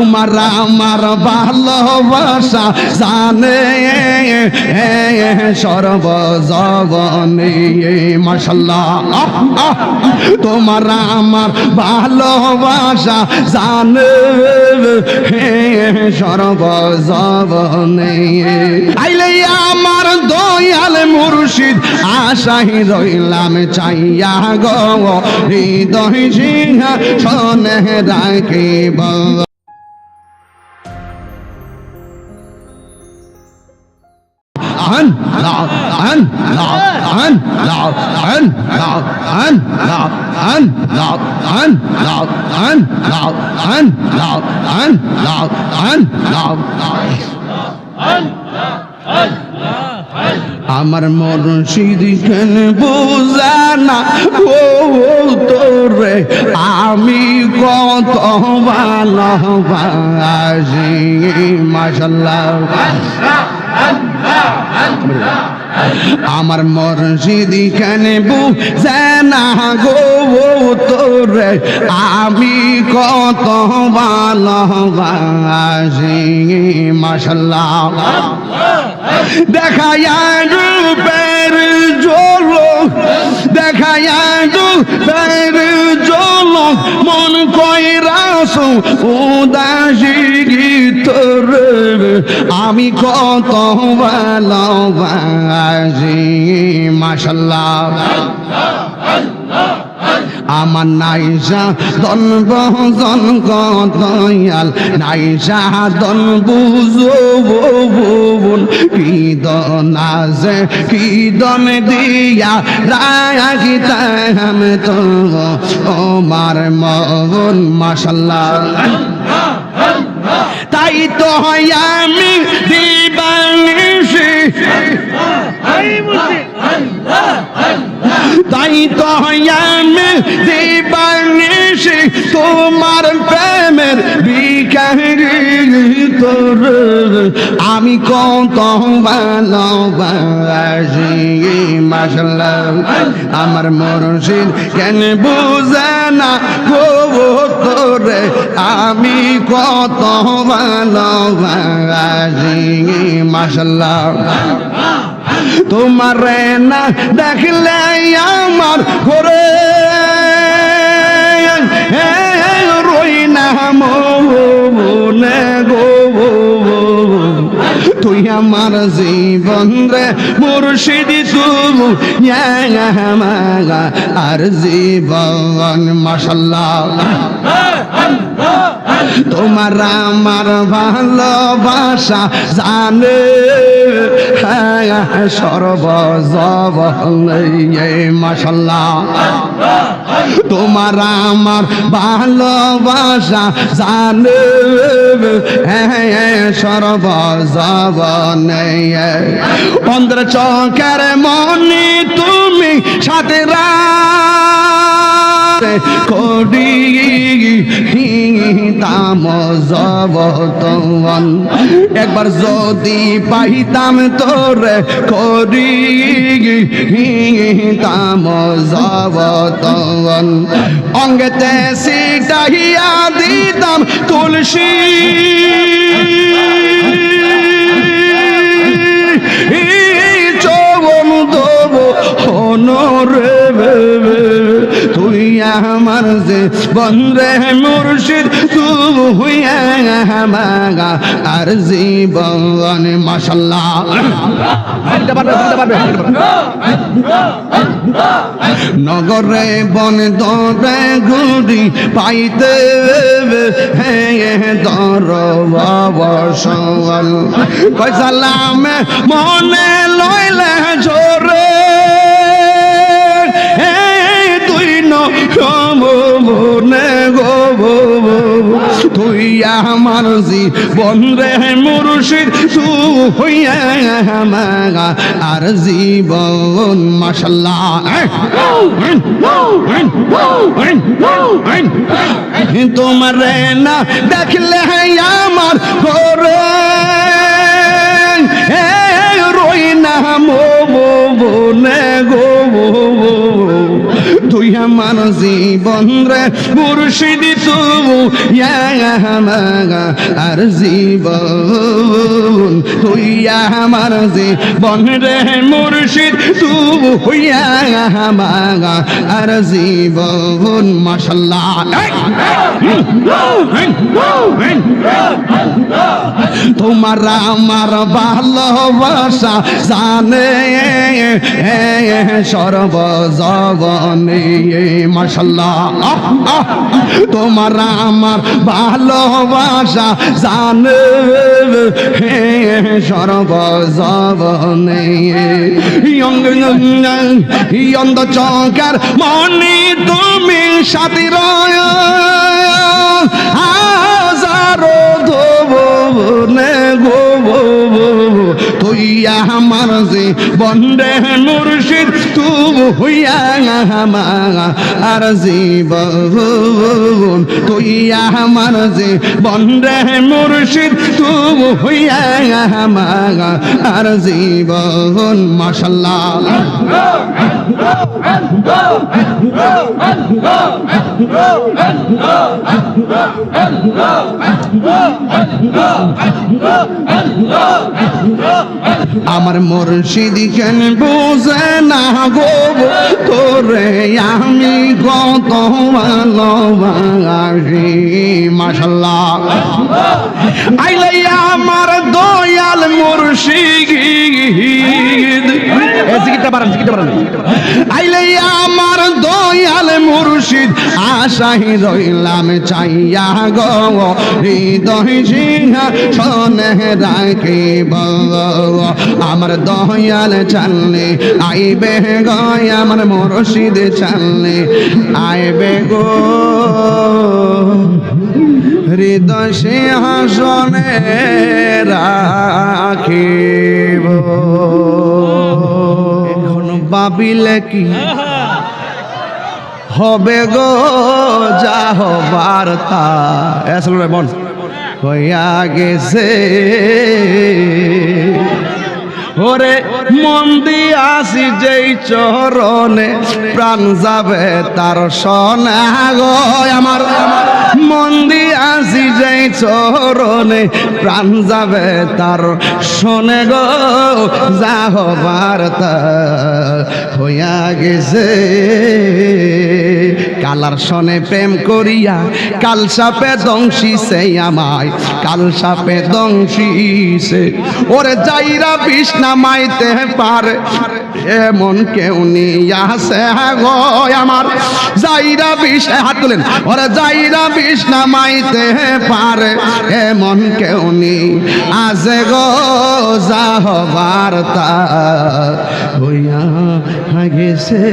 তোমার আমার ভালোবাসা জানে সর্বজবনে মাসাল্লাহ তোমার আমার ভালোবাসা জানে সর্বজবনে আইলে আমার দয়াল মুর্শিদ আশাই রইলাম চাইয়া গো, হৃদয় সিংহ শোনে রাখিব। an la an la an la an la an la an la an la an la an la an la an la আমার মুর্শিদ কেন বুঝানা ও তোরে আমি কত ভালোবাসি মাশাল্লাহ আমার মসজিদ খানে বউ জানা গো তোর। আমি কত ভালোবাসি মশলা দেখায় রূপে বের জল, দেখাইয়া দু বের জল। মন কইরাস উদাসী গীত আমি কত ভালোবাসি, মাশাল্লাহ। আমার নাইসা দন বহন কতয়াল নাইসা দন বুঝো বুন কি দ আছে কি দন দিয়া রাখি তাম তো আমার মন মাশাল্লাহ তাই তো হয় আমি দিবানিসি তাই তো আমি দিবানিসি তোমার প্রেমের বিকারি তোর আমি কত ভালোবাসি মাসাল্লাহ আমার মরশিদ কেন বুঝে না তোরে আমি কত ভালোবাসি মাসাল্লাহ তোমার না দেখলে আমার ঘরে। না মনে গো তুই আমার জীবন রে মুর্শিদি তুবু আর জীবন মাসাল্লাহ তোমার আমার ভালোবাসা জানে। মাসাল্লাহ তোমার আমার ভালোবাসা জানে সর্বজব অন্ধ্র চকের মনি তুমি সাথে রা করি তাম জবতন একবার যদি পাইতাম তোর করি তাম জবতন অঙ্গতে সিটাহিয়া দিতাম তুলসী। আমার যে বন্ধে মুর্শিদ তু হুইয়া মাগা আর জীবন মাসাল্লাহ নগরে বন দরে ঘুরি পাইতে হে দর বসল কইসালামে মনে লইলে তুই আমার জীবন রে তু হইয়া আর জীবন মাশাল্লাহ তোমার না দেখলে আমার রই না মো আমার জীবন রে, মুর্শিদ তবু আর জীবন। তুই আমার জীবন রে, মুর্শিদ তবু আমার আর জীবন। মাশাল্লাহ। তোমার আমার ভালোবাসা জানে সর্ব আহ, তোমার আমার ভালোবাসা জানে সর্ব জবনে অন্ধ চকার মনে তুমি সাথী রয়। হাজারো ধোবনে গো তুই আমার যে বন্ডে মুর্শিদ তু হইয়া আর জীবন তুইয়া আমার যে বন্ধে মুর্শিদ তু হইয়া আর জীবন মাশাল্লাহ আমার মুর্শিদ কেন বুঝে না গো তোরে আমি কত ভালোবাসি মাশাল্লাহ। আইলে আমার দয়াল মুর্শিদ। আইলে আমার দয়াল মুর্শিদ, আশাই রইলাম চাইয়া গো, হৃদয় সিংহা শোনে রাখিব আমার দয়াল চাললে আইবে গো, আমার মুর্শিদ চাললে আইবে গো। হৃদয় সিংহাসনে রাখিব এখন বাবিলে কি? হবে গো, যা হবার তা। হইয়া গেছে। ওরে মন দিয়ে আসি যেই চরণে, প্রাণ যাবে তার সনে গো। আমার মন দিয়ে আসি যেই চরণে, প্রাণ যাবে তার শোনে গো। যা হবার তা হইয়া গেছে। কালার সনে প্রেম করিয়া, কাল সাপে দংশিছে আমায়, কাল সাপে দংশিছে ওরে যাইরা বিষ্ণা মাইতে পারে, এমন কেউ নিয়াছে গো আমার। যাইরা বিষ হাত তুলেন। ওরে যাইরা বিষ্ণা মাইতে পারে, এমন কেউ নি আছে গো যা হবার তা। হইয়া গেছে